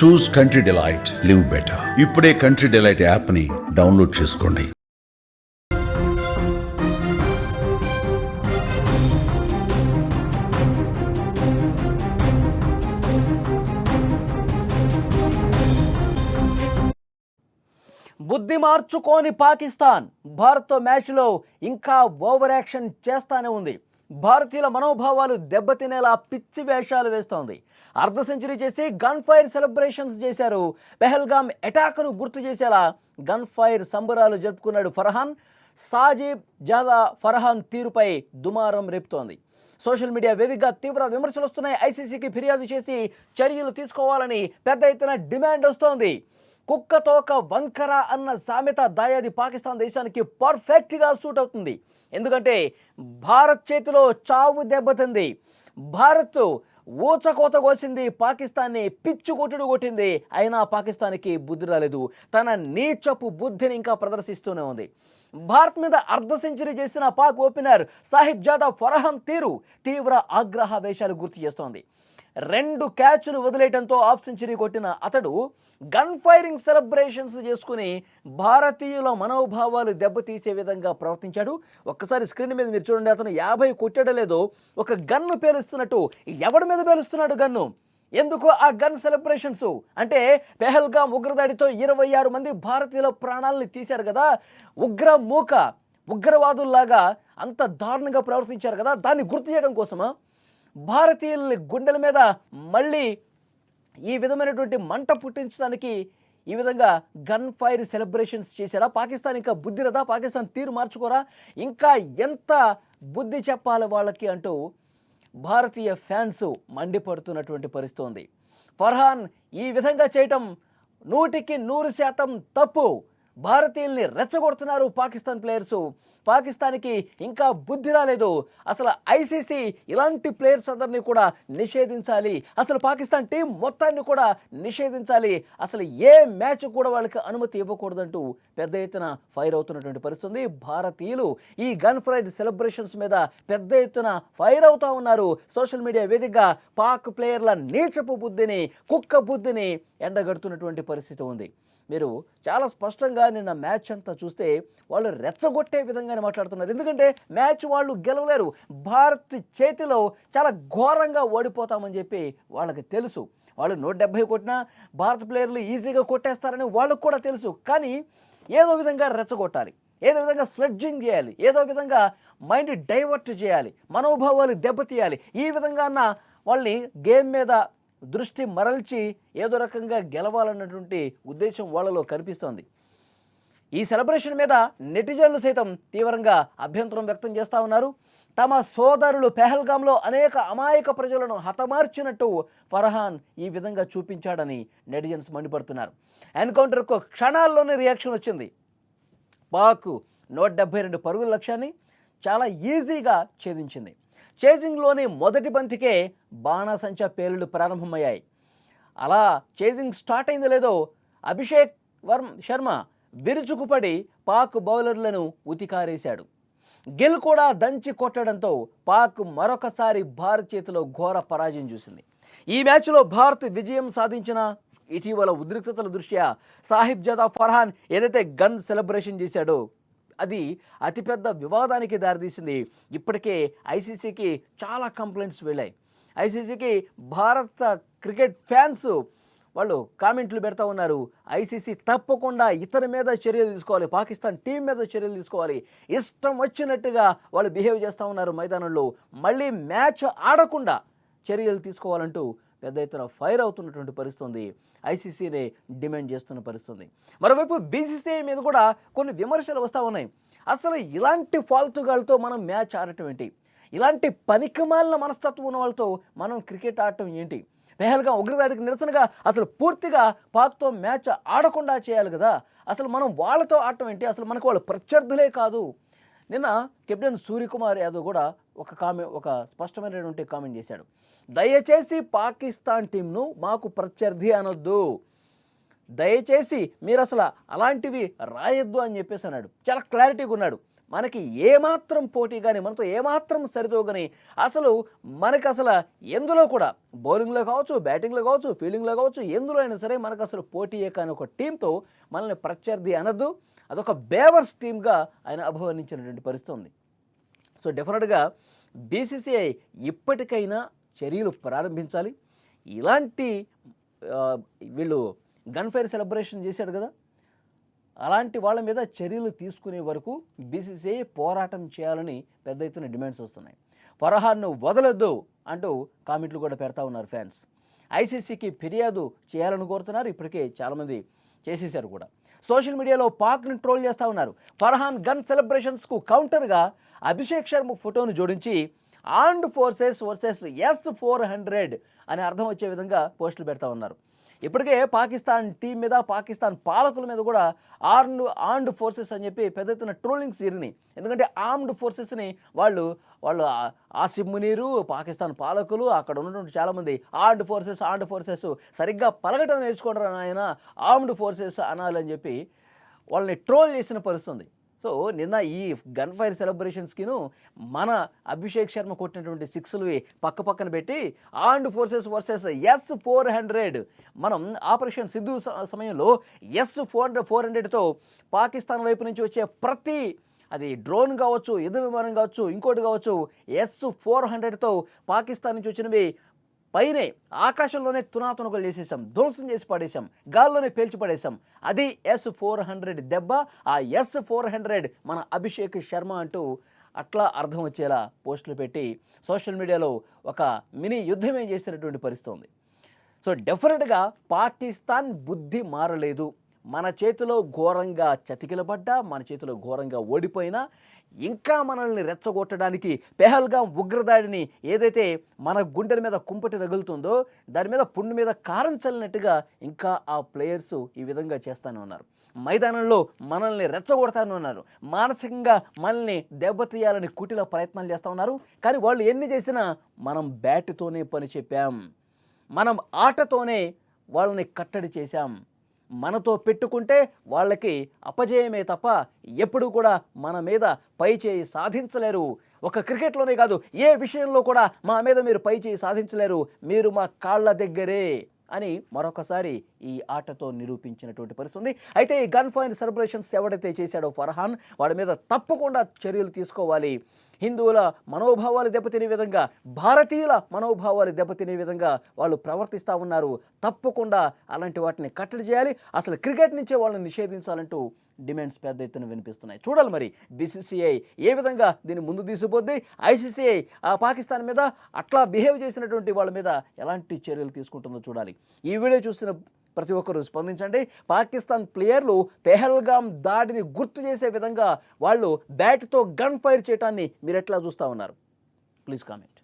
Choose Country Delight live better ఇప్పుడే country delight యాప్ని download చేసుకోండి. బుద్ధి మార్చుకోని పాకిస్తాన్. భారత్తో మ్యాచ్లో ఇంకా ఓవర్ యాక్షన్ చేస్తానే ఉంది. భారతీయుల మనోభావాలు దెబ్బతినేలా పిచ్చి వేషాలు వేస్తోంది. అర్ధ సెంచరీ చేసి గన్ ఫైర్ సెలబ్రేషన్స్ చేశారు. పెహల్గామ్ అటాక్ను గుర్తు చేసేలా గన్ ఫైర్ సంబరాలు జరుపుకున్నాడు ఫర్హాన్. సాజిబ్ జాదా ఫర్హాన్ తీరుపై దుమారం రేపుతోంది. సోషల్ మీడియా వేదికగా తీవ్ర విమర్శలు వస్తున్నాయి. ఐసీసీకి ఫిర్యాదు చేసి చర్యలు తీసుకోవాలని పెద్ద ఎత్తున డిమాండ్ వస్తోంది. కుక్క తోక వంకర అన్న సామెత దాయాది పాకిస్తాన్ దేశానికి పర్ఫెక్ట్గా సూట్ అవుతుంది. ఎందుకంటే భారత్ చేతిలో చావు దెబ్బతింది. భారత్ ఊచకోత కోసింది పాకిస్తాన్ని పిచ్చు కొట్టుడు కొట్టింది. అయినా పాకిస్తాన్కి బుద్ధి రాలేదు. తన నీచపు బుద్ధిని ఇంకా ప్రదర్శిస్తూనే ఉంది. భారత్ మీద అర్ధ సెంచరీ చేసిన పాక్ ఓపెనర్ సాహిబ్ జాదా ఫరహాన్ తీరు తీవ్ర ఆగ్రహ వేషాలు గుర్తు చేస్తోంది. రెండు క్యాచ్లు వదిలేయడంతో హాఫ్ సెంచరీ కొట్టిన అతడు గన్ ఫైరింగ్ సెలబ్రేషన్స్ చేసుకుని భారతీయుల మనోభావాలు దెబ్బతీసే విధంగా ప్రవర్తించాడు. ఒక్కసారి స్క్రీన్ మీద మీరు చూడండి అతను యాభై కొట్టాడో లేదో. ఒక గన్ను పేలుస్తున్నట్టు ఎవడి మీద పేలుస్తున్నాడు గన్ను ఎందుకు ఆ గన్ సెలబ్రేషన్స్ అంటే పెహల్గాం ఉగ్రదాడితో ఇరవై ఆరు మంది భారతీయుల ప్రాణాలని తీశారు కదా. ఉగ్ర మూక ఉగ్రవాదుల్లాగా అంత దారుణంగా ప్రవర్తించారు కదా. దాన్ని గుర్తు చేయడం కోసమా? భారతీయుల గుండెల మీద మళ్ళీ ఈ విధమైనటువంటి మంట పుట్టించడానికి ఈ విధంగా గన్ ఫైర్ సెలబ్రేషన్స్ చేశారా? పాకిస్తాన్ ఇంకా బుద్ధి రదా పాకిస్తాన్ తీరు మార్చుకోరా? ఇంకా ఎంత బుద్ధి చెప్పాలి వాళ్ళకి అంటూ భారతీయ ఫ్యాన్స్ మండిపడుతున్నటువంటి పరిస్థితి ఉంది. ఫర్హాన్ ఈ విధంగా చేయటం నూటికి నూరు శాతం తప్పు. భారతీయుల్ని రెచ్చగొడుతున్నారు పాకిస్తాన్ ప్లేయర్స్. పాకిస్తాన్కి ఇంకా బుద్ధి రాలేదు. అసలు ఐసీసీ ఇలాంటి ప్లేయర్స్ అందరినీ కూడా నిషేధించాలి. అసలు పాకిస్తాన్ టీం మొత్తాన్ని కూడా నిషేధించాలి. అసలు ఏ మ్యాచ్ కూడా వాళ్ళకి అనుమతి ఇవ్వకూడదంటూ పెద్ద ఎత్తున ఫైర్ అవుతున్నటువంటి పరిస్థితి ఉంది భారతీయులు ఈ గన్ ఫ్రైడ్ సెలబ్రేషన్స్ మీద పెద్ద ఎత్తున ఫైర్ అవుతా ఉన్నారు. సోషల్ మీడియా వేదికగా పాక్ ప్లేయర్ల నీచపు బుద్ధిని కుక్క బుద్ధిని ఎండగడుతున్నటువంటి పరిస్థితి ఉంది. మీరు చాలా స్పష్టంగా నిన్న మ్యాచ్ అంతా చూస్తే వాళ్ళు రెచ్చగొట్టే విధంగానే మాట్లాడుతున్నారు. ఎందుకంటే మ్యాచ్ వాళ్ళు గెలవలేరు. భారత్ చేతిలో చాలా ఘోరంగా ఓడిపోతామని చెప్పి వాళ్ళకి తెలుసు. వాళ్ళు నూట డెబ్బై కొట్టినా భారత ప్లేయర్లు ఈజీగా కొట్టేస్తారని వాళ్ళకు కూడా తెలుసు. కానీ ఏదో విధంగా రెచ్చగొట్టాలి. ఏదో విధంగా స్లెడ్జింగ్ చేయాలి. ఏదో విధంగా మైండ్ డైవర్ట్ చేయాలి. మనోభావాలు దెబ్బతీయాలి. ఈ విధంగా అన్న వాళ్ళని గేమ్ మీద దృష్టి మరల్చి ఏదో రకంగా గెలవాలన్నటువంటి ఉద్దేశం వాళ్ళలో కనిపిస్తోంది. ఈ సెలబ్రేషన్ మీద నెటిజన్లు సైతం తీవ్రంగా అభ్యంతరం వ్యక్తం చేస్తూ ఉన్నారు. తమ సోదరులు పెహల్గాంలో అనేక అమాయక ప్రజలను హతమార్చినట్టు ఫర్హాన్ ఈ విధంగా చూపించాడని నెటిజన్స్ మండిపడుతున్నారు. ఎన్కౌంటర్కు క్షణాల్లోనే రియాక్షన్ వచ్చింది. పాక్ నూట డెబ్బై రెండు పరుగుల లక్ష్యాన్ని చాలా ఈజీగా ఛేదించింది. చేజింగ్లోని మొదటి బంతికే బాణాసంచా పేలుడు ప్రారంభమయ్యాయి. అలా చేజింగ్ స్టార్ట్ అయిందో లేదో అభిషేక్ వర్మ శర్మ విరుచుకుపడి పాక్ బౌలర్లను ఉతికారేశాడు. గిల్ కూడా దంచి కొట్టడంతో పాక్ మరొకసారి భారత్ చేతిలో ఘోర పరాజయం చూసింది. ఈ మ్యాచ్లో భారత్ విజయం సాధించిన ఇటీవల ఉద్రిక్తతల దృష్ట్యా సాహిబ్ జదా ఫర్హాన్ ఏదైతే గన్ సెలబ్రేషన్ చేశాడో అది అతిపెద్ద వివాదానికి దారితీసింది. ఇప్పటికే ఐసీసీకి చాలా కంప్లైంట్స్ వెళ్ళాయి. ఐసీసీకి భారత క్రికెట్ ఫ్యాన్స్ వాళ్ళు కామెంట్లు పెడతా ఉన్నారు. ఐసీసీ తప్పకుండా ఇతని మీద చర్యలు తీసుకోవాలి. పాకిస్తాన్ టీం మీద చర్యలు తీసుకోవాలి. ఇష్టం వచ్చినట్టుగా వాళ్ళు బిహేవ్ చేస్తూ ఉన్నారు మైదానంలో. మళ్ళీ మ్యాచ్ ఆడకుండా చర్యలు తీసుకోవాలంటూ పెద్ద ఎత్తున ఫైర్ అవుతున్నటువంటి పరిస్థితి ఉంది డిమాండ్ చేస్తున్న పరిస్థితుంది. మరోవైపు బీసీసీఐ మీద కూడా కొన్ని విమర్శలు వస్తూ ఉన్నాయి. అసలు ఇలాంటి ఫాల్తుగాలతో మనం మ్యాచ్ ఆడటం ఏంటి? ఇలాంటి పనికిమాలిన మనస్తత్వం ఉన్న వాళ్ళతో మనం క్రికెట్ ఆడటం ఏంటి? పెహల్గా ఉగ్రదాడికి నిరసనగా అసలు పూర్తిగా పాక్తో మ్యాచ్ ఆడకుండా చేయాలి కదా. అసలు మనం వాళ్ళతో ఆడటం ఏంటి? అసలు మనకు వాళ్ళు ప్రత్యర్థులే కాదు. నిన్న కెప్టెన్ సూర్యకుమార్ యాదవ్ కూడా ఒక కామె ఒక స్పష్టమైనటువంటి కామెంట్ చేశాడు. దయచేసి పాకిస్తాన్ టీంను మాకు ప్రత్యర్థి అనొద్దు. దయచేసి మీరు అసలు అలాంటివి రాయొద్దు అని చెప్పేసి అన్నాడు. చాలా క్లారిటీగా ఉన్నాడు. మనకి ఏమాత్రం పోటీ కానీ మనతో ఏమాత్రం సరితూగని అసలు మనకి అసలు ఎందులో కూడా బౌలింగ్లో కావచ్చు బ్యాటింగ్లో కావచ్చు ఫీల్డింగ్లో కావచ్చు ఎందులో అయినా సరే మనకు అసలు పోటీయే కానీ ఒక టీంతో మనల్ని ప్రత్యర్థి అనద్దు. అదొక బేవర్స్ టీమ్గా ఆయన అభివర్ణించినటువంటి పరిస్థితి ఉంది. సో డెఫినెట్గా బీసీసీఐ ఇప్పటికైనా చర్యలు ప్రారంభించాలి. ఇలాంటి వీళ్ళు గన్ ఫైర్ సెలబ్రేషన్ చేశాడు కదా. అలాంటి వాళ్ళ మీద చర్యలు తీసుకునే వరకు బీసీసీఐ పోరాటం చేయాలని పెద్ద ఎత్తున డిమాండ్స్ వస్తున్నాయి. ఫరహాన్ను వదలొద్దు అంటూ కామెంట్లు కూడా పెడతా ఉన్నారు ఫ్యాన్స్. ఐసీసీకి ఫిర్యాదు చేయాలని కోరుతున్నారు. ఇప్పటికే చాలామంది చేసేశారు కూడా. సోషల్ మీడియాలో పాక్ని ట్రోల్ చేస్తూ ఉన్నారు. ఫర్హాన్ గన్ సెలబ్రేషన్స్కు కౌంటర్గా అభిషేక్ శర్మ ఫోటోను జోడించి armed forces versus S four hundred అని అర్థం వచ్చే విధంగా పోస్టులు పెడతా ఉన్నారు. ఇప్పటికే పాకిస్తాన్ టీం మీద పాకిస్తాన్ పాలకుల మీద కూడా ఆర్మ్డ్ ఆర్మ్డ్ ఫోర్సెస్ అని చెప్పి పెద్ద ఎత్తున ట్రోలింగ్స్ జరిగినాయి. ఎందుకంటే ఆర్మ్డ్ ఫోర్సెస్ని వాళ్ళు వాళ్ళు ఆ- ఆసిఫ్ మునీరు పాకిస్తాన్ పాలకులు అక్కడ ఉన్నటువంటి చాలామంది ఆర్మ్డ్ ఫోర్సెస్ ఆర్మ్డ్ ఫోర్సెస్ సరిగ్గా పలకటం నేర్చుకుంటారు ఆయన ఆర్మ్డ్ ఫోర్సెస్ అనాలని చెప్పి వాళ్ళని ట్రోల్ చేసిన పరిస్థితుంది సో నిన్న ఈ గన్ ఫైర్ సెలబ్రేషన్స్కిను మన అభిషేక్ శర్మ కొట్టినటువంటి సిక్స్లు పక్క పక్కన పెట్టి armed forces versus S four hundred మనం ఆపరేషన్ సిద్ధు స- సమయంలో ఎస్ ఫోర్ హండ్రెడ్ ఫోర్ హండ్రెడ్తో పాకిస్తాన్ వైపు నుంచి వచ్చే ప్రతి అది డ్రోన్ కావచ్చు యుద్ధ విమానం కావచ్చు ఇంకోటి కావచ్చు ఎస్ ఫోర్ హండ్రెడ్తో పాకిస్తాన్ నుంచి వచ్చినవి పైనే ఆకాశంలోనే తునాతునకలు చేసేసాం ధ్వంసం చేసి పడేసాం గాల్లోనే పేల్చి పడేసాం అది ఎస్ ఫోర్ హండ్రెడ్ దెబ్బ ఆ ఎస్ ఫోర్ హండ్రెడ్ మన అభిషేక్ శర్మ అంటూ అట్లా అర్థం వచ్చేలా పోస్టులు పెట్టి సోషల్ మీడియాలో ఒక మినీ యుద్ధమే చేసినటువంటి పరిస్థితి ఉంది. సో డెఫినెట్గా పాకిస్తాన్ బుద్ధి మారలేదు. మన చేతిలో ఘోరంగా చతికిలబడ్డా మన చేతిలో ఘోరంగా ఓడిపోయినా ఇంకా మనల్ని రెచ్చగొట్టడానికి పెహల్గాం ఉగ్రదాడిని ఏదైతే మన గుండెల మీద కుంపటి రగులుతుందో దాని మీద పుండు మీద కారం చల్లినట్టుగా ఇంకా ఆ ప్లేయర్స్ ఈ విధంగా చేస్తానే ఉన్నారు. మైదానంలో మనల్ని రెచ్చగొడతాను ఉన్నారు. మానసికంగా మనల్ని దెబ్బతీయాలని కుటిల ప్రయత్నాలు చేస్తూ ఉన్నారు. కానీ వాళ్ళు ఎన్ని చేసినా మనం బ్యాట్తోనే పని చెప్పాం. మనం ఆటతోనే వాళ్ళని కట్టడి చేశాం. మనతో పెట్టుకుంటే వాళ్ళకి అపజయమే తప్ప ఎప్పుడూ కూడా మన మీద పై చేయి సాధించలేరు. ఒక క్రికెట్లోనే కాదు ఏ విషయంలో కూడా మా మీద మీరు పై చేయి సాధించలేరు. మీరు మా కాళ్ళ దగ్గరే అని మరొకసారి ఈ ఆటతో నిరూపించినటువంటి పరిస్థితి ఉంది అయితే ఈ గన్ ఫైన్ సెలబ్రేషన్స్ ఎవడైతే చేశాడో ఫర్హాన్ వాడి మీద తప్పకుండా చర్యలు తీసుకోవాలి. హిందువుల మనోభావాలు దెబ్బతినే విధంగా భారతీయుల మనోభావాలు దెబ్బతినే విధంగా వాళ్ళు ప్రవర్తిస్తూ ఉన్నారు. తప్పకుండా అలాంటి వాటిని కట్టడి చేయాలి. అసలు క్రికెట్ నుంచే వాళ్ళని నిషేధించాలంటూ డిమాండ్స్ పెద్ద ఎత్తున వినిపిస్తున్నాయి. చూడాలి మరి బీసీసీఐ ఏ విధంగా దీన్ని ముందు తీసుకుపోద్ది? ఐసీసీఐ ఆ పాకిస్తాన్ మీద అట్లా బిహేవ్ చేసినటువంటి వాళ్ళ మీద ఎలాంటి చర్యలు తీసుకుంటుందో చూడాలి. ఈ వీడియో చూసిన ప్రతి ఒక్కరూ స్పందించండి. పాకిస్తాన్ ప్లేయర్లు పెహల్గామ్ దాడిని గుర్తు చేసే విధంగా వాళ్ళు బ్యాట్తో గన్ ఫైర్ చేయటాన్ని మీరు ఎట్లా చూస్తూ ఉన్నారు? Please comment